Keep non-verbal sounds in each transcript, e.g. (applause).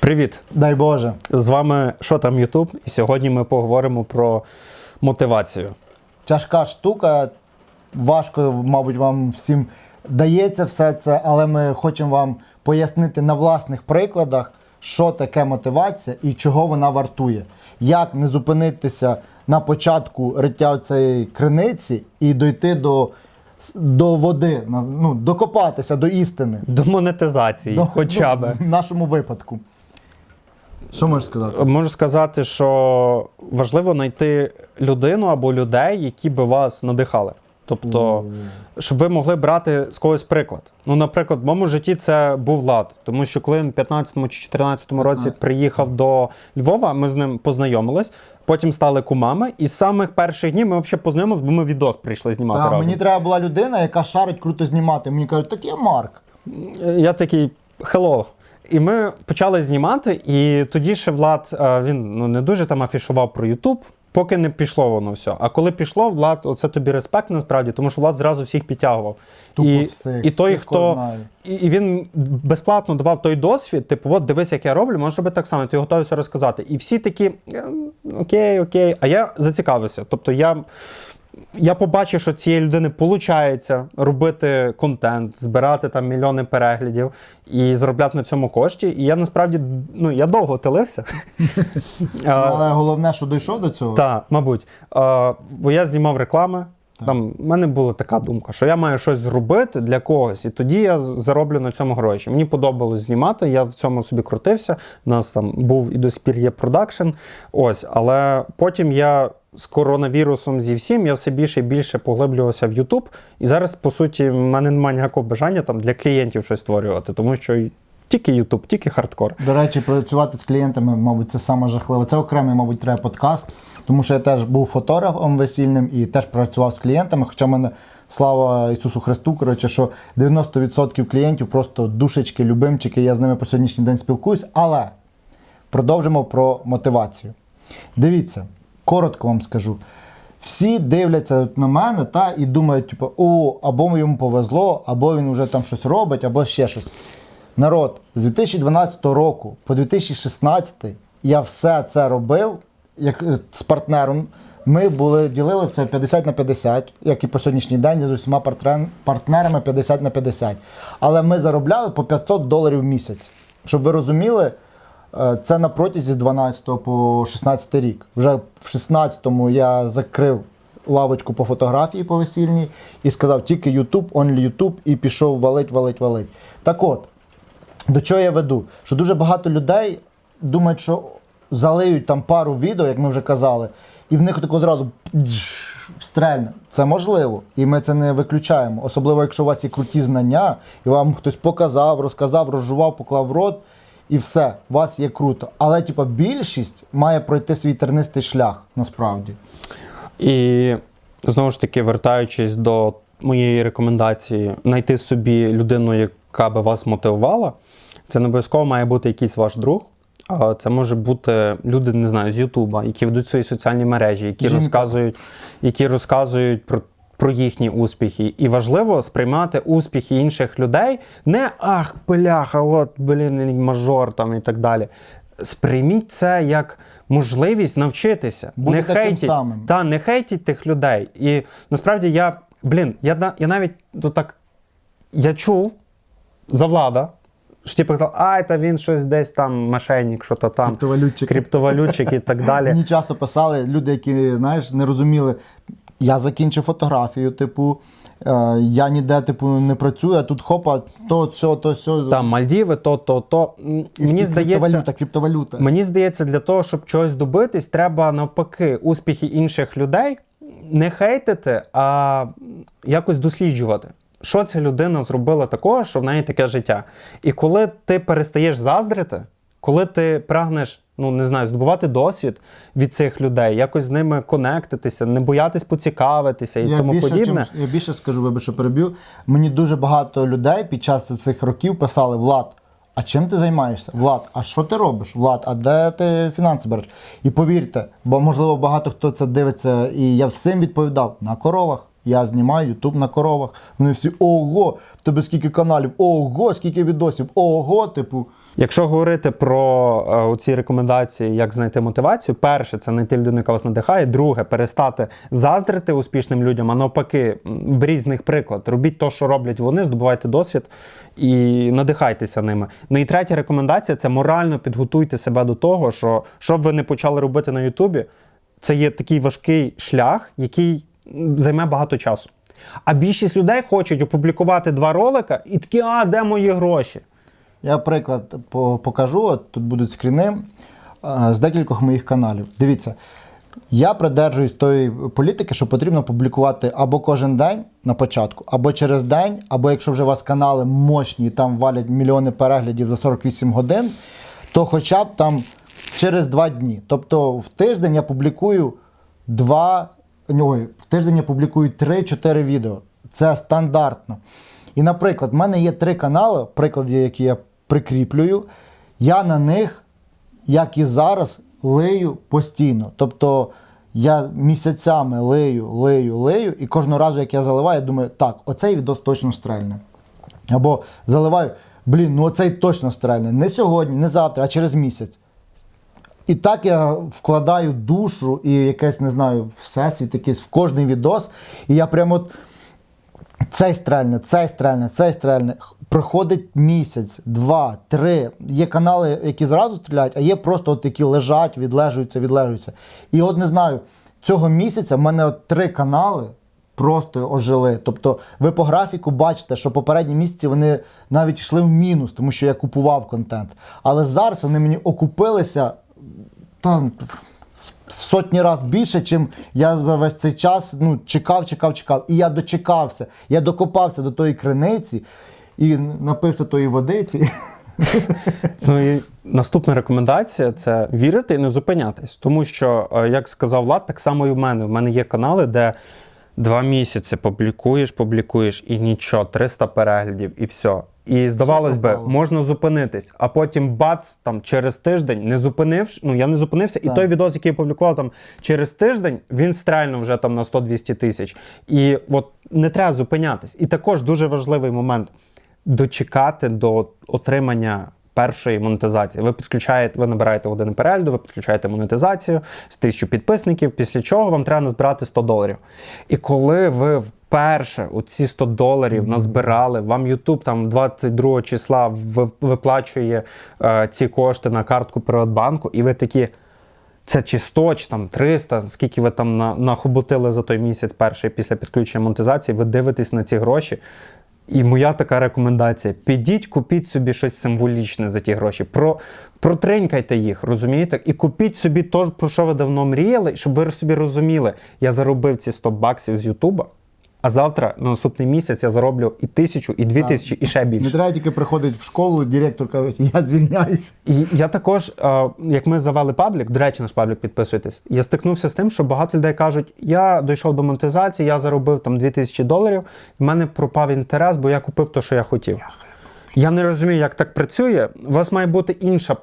Привіт! Дай Боже. З вами що там Ютуб? І сьогодні ми поговоримо про мотивацію. Тяжка штука. Важко, мабуть, вам всім дається все це, але ми хочемо вам пояснити на власних прикладах, що таке мотивація і чого вона вартує. Як не зупинитися на початку риття цієї криниці і дойти до, до води, ну, докопатися до істини. До монетизації, До- хоча ну, б. В нашому випадку. Що можеш сказати? Можу сказати, що важливо знайти людину або людей, які би вас надихали. Тобто, щоб ви могли брати з когось приклад. Ну, наприклад, в моєму житті це був Влад, тому що коли він в 15-му чи 14-му році приїхав до Львова, ми з ним познайомились, потім стали кумами, і з самих перших днів ми взагалі познайомились, бо ми відос прийшли знімати Та, разом. мені треба була людина, яка шарить круто знімати. Мені кажуть, так є Марк. Я такий hello. І ми почали знімати, і тоді ще Влад е, він ну, не дуже там афішував про Ютуб, поки не пішло воно все. А коли пішло, Влад, оце тобі респект насправді, тому що Влад зразу всіх підтягував. Тупо і, всіх, і той, всіх, хто і, і він безплатно давав той досвід, типу, от дивись, як я роблю, можеш робити так само, ти готовий все розказати. І всі такі «Е, окей, окей. А я зацікавився. Тобто я. Я побачив, що цієї людини виходить робити контент, збирати там мільйони переглядів і заробляти на цьому кошті. І я насправді ну я довго телився. (laughs) Ну, Але головне, що дійшов до цього. Так, мабуть. Бо я знімав реклами. Там в мене була така думка, що я маю щось зробити для когось, і тоді я зароблю на цьому гроші. Мені подобалось знімати, я в цьому собі крутився. У нас там був і до спір є продакшн. Ось, але потім я з коронавірусом зі всім я все більше і більше поглиблювався в YouTube. І зараз, по суті, в мене немає ніякого бажання там для клієнтів щось створювати, тому що тільки YouTube, тільки хардкор. До речі, працювати з клієнтами, мабуть, це саме жахливо. Це окремий, мабуть, треба подкаст, тому що я теж був фотографом весільним і теж працював з клієнтами. Хоча мене слава Ісусу Христу, коротше, що 90% клієнтів просто душечки, любимчики. Я з ними по сьогоднішній день спілкуюсь. Але продовжимо про мотивацію. Дивіться, коротко вам скажу. Всі дивляться на мене та і думають, типу, о, або йому повезло, або він вже там щось робить, або ще щось. Народ, з 2012 року по 2016 я все це робив як, е, з партнером. Ми були, ділили це 50 на 50, як і по сьогоднішній день з усіма партнерами 50 на 50. Але ми заробляли по 500 доларів в місяць. Щоб ви розуміли, це на протязі 12 по 16 рік. Вже в 16-му я закрив лавочку по фотографії по весільній і сказав тільки YouTube, only YouTube, і пішов валить, валить, валить. Так от, до чого я веду? Що дуже багато людей думають, що залиють там пару відео, як ми вже казали, і в них тако зразу стрельне. Це можливо, і ми це не виключаємо. Особливо, якщо у вас є круті знання, і вам хтось показав, розказав, розжував, поклав в рот, і все, у вас є круто. Але, типа, більшість має пройти свій тернистий шлях насправді. І знову ж таки, вертаючись до моєї рекомендації, знайти собі людину, яка би вас мотивувала. Це не обов'язково має бути якийсь ваш друг. Це може бути люди, не знаю, з Ютуба, які ведуть свої соціальні мережі, які Жінка. розказують, які розказують про, про їхні успіхи. І важливо сприймати успіхи інших людей не ах, бляха, от, блін, мажор там і так далі. Сприйміть це як можливість навчитися. Бути не таким хейтіть, самим. Та не хейтіть тих людей. І насправді я, блін, я, я навіть то так я чув за влада, що типу казав, ай, та він щось десь там мошенник, що то там, Криптовалютчик. криптовалютчик і так далі. Мені часто писали люди, які знаєш, не розуміли. Я закінчив фотографію, типу, е, я ніде типу, не працюю, а тут хопа, то, цьо, то, сьо. Там Мальдіви, то, то, то. М, І всі Мені здається, Криптовалюта, криптовалюта. Мені здається, для того, щоб чогось добитись, треба навпаки успіхи інших людей не хейтити, а якось досліджувати. Що ця людина зробила такого, що в неї таке життя. І коли ти перестаєш заздрити, коли ти прагнеш, ну не знаю, здобувати досвід від цих людей, якось з ними конектитися, не боятись поцікавитися і я, тому більше, подібне. чим- я більше скажу, вибач, що переб'ю. Мені дуже багато людей під час цих років писали: Влад, а чим ти займаєшся? Влад, а що ти робиш? Влад, а де ти фінанси береш? І повірте, бо можливо багато хто це дивиться, і я всім відповідав на коровах. Я знімаю Ютуб на коровах. Вони всі ого, в тебе скільки каналів, ого, скільки відосів, ого, типу. Якщо говорити про е, ці рекомендації, як знайти мотивацію, перше це знайти людину, яка вас надихає. Друге, перестати заздрити успішним людям, а навпаки, беріть з них приклад. Робіть те, що роблять вони, здобувайте досвід і надихайтеся ними. Ну і третя рекомендація це морально підготуйте себе до того, що що б ви не почали робити на Ютубі, це є такий важкий шлях, який займе багато часу. А більшість людей хочуть опублікувати два ролика і такі, а де мої гроші? Я приклад покажу. От тут будуть скріни е, з декількох моїх каналів. Дивіться, я придержуюсь тої політики, що потрібно публікувати або кожен день на початку, або через день, або якщо вже у вас канали мощні, там валять мільйони переглядів за 48 годин, то хоча б там через два дні. Тобто в тиждень я публікую два. Ой, в тиждень я публікую 3-4 відео. Це стандартно. І, наприклад, в мене є три канали, приклади, які я прикріплюю. Я на них, як і зараз, лию постійно. Тобто я місяцями лию, лию, лию, і кожного разу, як я заливаю, я думаю, так, оцей відос точно стрельне. Або заливаю, блін, ну оцей точно стрельне. Не сьогодні, не завтра, а через місяць. І так я вкладаю душу і якесь, не знаю, всесвіт якийсь в кожний відос. І я прямо от цей стрельне, цей стрельне, цей стрельне. Проходить місяць, два, три. Є канали, які зразу стріляють, а є просто от які лежать, відлежуються, відлежуються. І от не знаю, цього місяця в мене от три канали просто ожили. Тобто ви по графіку бачите, що попередні місяці вони навіть йшли в мінус, тому що я купував контент. Але зараз вони мені окупилися там сотні разів більше, чим я за весь цей час ну, чекав, чекав, чекав. І я дочекався. Я докопався до тої криниці і напився тої водиці. (laughs) Ну і наступна рекомендація це вірити і не зупинятись. Тому що, е, як сказав Влад, так само і в мене. В мене є канали, де два місяці публікуєш, публікуєш і нічого, 300 переглядів і все. І здавалось би, можна зупинитись, а потім бац, там через тиждень не зупинивши. Ну я не зупинився, і той відос, який я публікував там через тиждень, він стрельнув вже там на 100-200 тисяч. І от не треба зупинятись. І також дуже важливий момент дочекати до отримання першої монетизації. Ви підключаєте, ви набираєте години перегляду, ви підключаєте монетизацію з тисячу підписників, після чого вам треба назбирати 100 доларів. І коли ви вперше оці 100 доларів назбирали, вам YouTube там 22 числа виплачує е, ці кошти на картку Приватбанку, і ви такі. Це чи 100, чи там 300, скільки ви там на, нахоботили за той місяць перший після підключення монетизації, ви дивитесь на ці гроші. І моя така рекомендація: підіть, купіть собі щось символічне за ті гроші. Про, протринькайте їх, розумієте? І купіть собі те, про що ви давно мріяли, щоб ви собі розуміли, я заробив ці 100 баксів з Ютуба, а завтра, на наступний місяць, я зароблю і тисячу, і дві тисячі, і ще більше. Не треба тільки приходити в школу, директор каже, я звільняюсь. І я також, як ми завели паблік, до речі, наш паблік підписуйтесь, я стикнувся з тим, що багато людей кажуть, я дійшов до монетизації, я заробив там 2000 доларів, в мене пропав інтерес, бо я купив те, що я хотів. Я не розумію, як так працює. У вас має бути інша.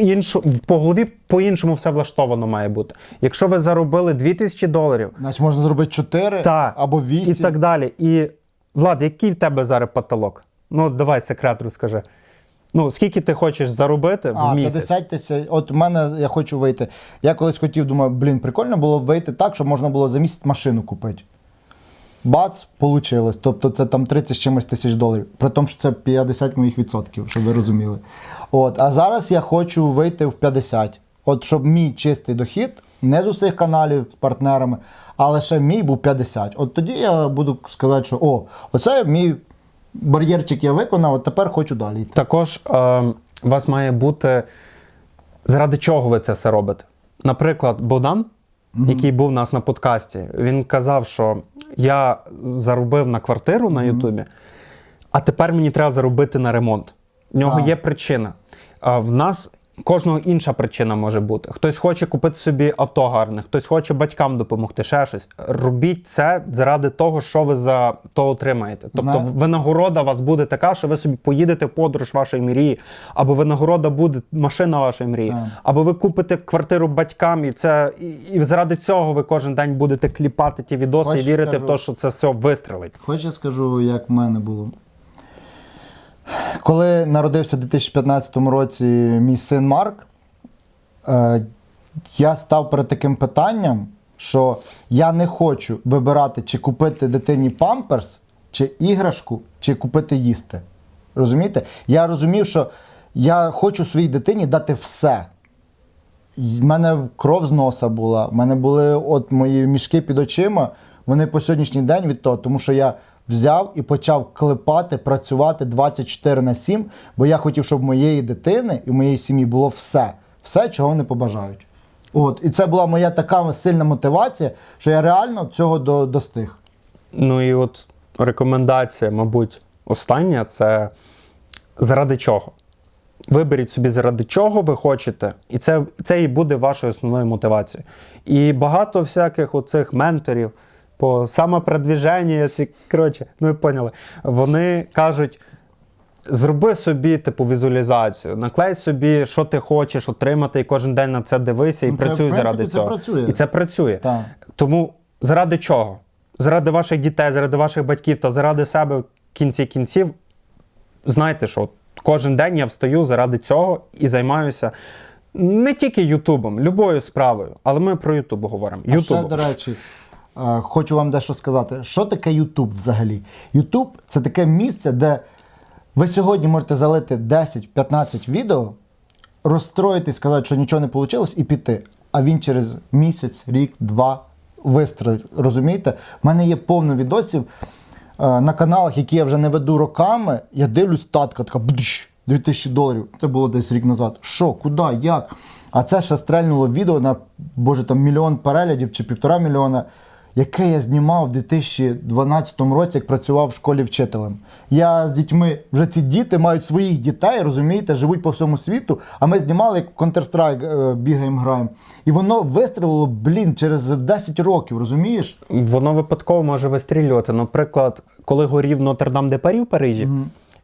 Іншу, по голові по-іншому все влаштовано має бути. Якщо ви заробили 2000 доларів, Значить, можна зробити 4 та, або 8. і так далі. І Влад, який в тебе зараз потолок? Ну, давай секрет розкажи. Ну, скільки ти хочеш заробити А, в місяць? 50 тисяч. От у мене я хочу вийти. Я колись хотів, думаю, блін, прикольно було б вийти так, щоб можна було за місяць машину купити. Бац, получилось. Тобто це там 30 з чимось тисяч доларів. При тому, що це 50 моїх відсотків, щоб ви розуміли. От, а зараз я хочу вийти в 50. От щоб мій чистий дохід, не з усіх каналів з партнерами, а лише мій був 50. От тоді я буду сказати, що о, оце мій бар'єрчик я виконав, от тепер хочу далі йти. Також е, у вас має бути заради чого ви це все робите. Наприклад, Богдан, який був у нас на подкасті, він казав, що я заробив на квартиру на Ютубі, а тепер мені треба заробити на ремонт. В нього є причина. А в нас кожного інша причина може бути. Хтось хоче купити собі авто гарне, хтось хоче батькам допомогти, ще щось. Робіть це заради того, що ви за то отримаєте. Тобто Знаю. винагорода у вас буде така, що ви собі поїдете в подорож вашої мрії, або винагорода буде машина вашої мрії, Так. або ви купите квартиру батькам, і це і, і заради цього ви кожен день будете кліпати ті відоси Хочеш, і вірити скажу? в те, що це все вистрелить. Хоч я скажу, як в мене було. Коли народився в 2015 році мій син Марк, е, я став перед таким питанням, що я не хочу вибирати, чи купити дитині памперс, чи іграшку, чи купити їсти. Розумієте? Я розумів, що я хочу своїй дитині дати все. В мене кров з носа була, в мене були от мої мішки під очима. Вони по сьогоднішній день від того, тому що я взяв і почав клепати, працювати 24 на 7, бо я хотів, щоб моєї дитини і моєї сім'ї було все, все, чого вони побажають. От, і це була моя така сильна мотивація, що я реально цього до, достиг. Ну і от рекомендація, мабуть, остання це заради чого. Виберіть собі, заради чого ви хочете, і це, це і буде вашою основною мотивацією. І багато всяких оцих менторів по самопродвіженню, ці, коротше, ну ви поняли, вони кажуть. Зроби собі типу візуалізацію, наклей собі, що ти хочеш отримати, і кожен день на це дивися і Ну, це, працюй в заради принципі, це цього. працює. І це працює. Так. Тому заради чого? Заради ваших дітей, заради ваших батьків та заради себе в кінці кінців, знайте, що кожен день я встаю заради цього і займаюся не тільки Ютубом, любою справою. Але ми про Ютуб говоримо. А ще, до речі, хочу вам дещо сказати. Що таке YouTube взагалі? YouTube це таке місце, де ви сьогодні можете залити 10-15 відео, розстроїтись, сказати, що нічого не вийшло, і піти. А він через місяць, рік, два вистрелить. Розумієте? У мене є повно відосів е, на каналах, які я вже не веду роками. Я дивлюсь, татка така бдщ, 2000 доларів. Це було десь рік назад. Що, куди, як? А це ще стрельнуло відео на боже там мільйон переглядів чи півтора мільйона, яке я знімав у 2012 році, як працював в школі вчителем. Я з дітьми, вже ці діти мають своїх дітей, розумієте, живуть по всьому світу. А ми знімали як в Counter-Strike е, бігаємо, граємо. І воно вистрілило, блін, через 10 років, розумієш? Воно випадково може вистрілювати. Наприклад, коли горів Нотр-Дам де Парі в Парижі,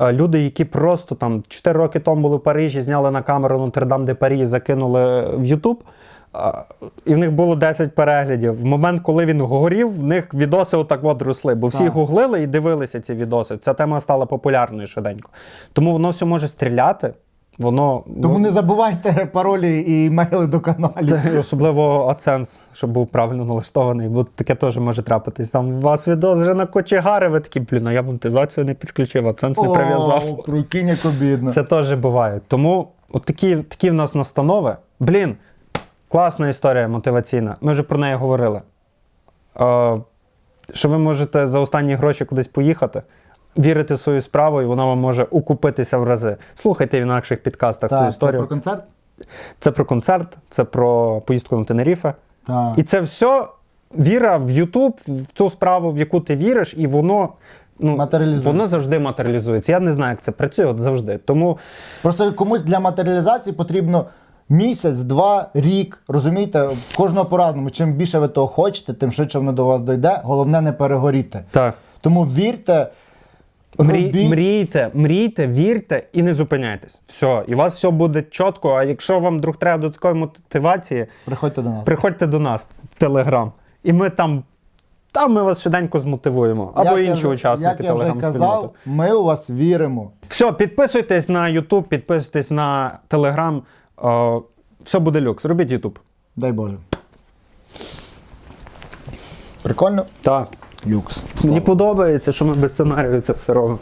е, люди, які просто там 4 роки тому були в Парижі, зняли на камеру Нотр-Дам де Парі і закинули в Ютуб. І в них було 10 переглядів. В момент, коли він горів, в них відоси отак от росли, бо всі Так. гуглили і дивилися ці відоси. Ця тема стала популярною швиденько. Тому воно все може стріляти. Воно Тому не забувайте паролі і імейли до каналів. Особливо AdSense, щоб був правильно налаштований, бо таке теж може трапитись. Там у вас відос вже на кочегари, ви такі, блін, а я монетизацію не підключив, AdSense не прив'язав. Прикинь, як обідно. Це теж буває. Тому от такі, такі в нас настанови. Блін, класна історія мотиваційна. Ми вже про неї говорили. Е, що ви можете за останні гроші кудись поїхати, вірити в свою справу, і вона вам може укупитися в рази. Слухайте в інакших підкастах цю Так, це історію. про концерт? Це про концерт, це про поїздку на Тенеріфе. Так. І це все віра в Ютуб, в ту справу, в яку ти віриш, і воно. Ну, воно завжди матеріалізується. Я не знаю, як це працює, от завжди. Тому Просто комусь для матеріалізації потрібно місяць, два, рік. Розумієте, кожного по-разному. Чим більше ви того хочете, тим швидше воно до вас дойде. Головне не перегоріти. так. Тому вірте, Мрій, мрійте, мрійте, вірте і не зупиняйтесь. Все, і у вас все буде чітко. А якщо вам вдруг треба додаткової мотивації, приходьте до нас. приходьте до нас в Телеграм. І ми там, там ми вас швиденько змотивуємо. Або Як інші учасники Як я вже телеграм-спільноти. казав, ми у вас віримо. Все, підписуйтесь на YouTube, підписуйтесь на Telegram. Все буде люкс. Робіть YouTube. Дай Боже. Прикольно? Так. Люкс. Мені подобається, що ми без сценарію це все робимо.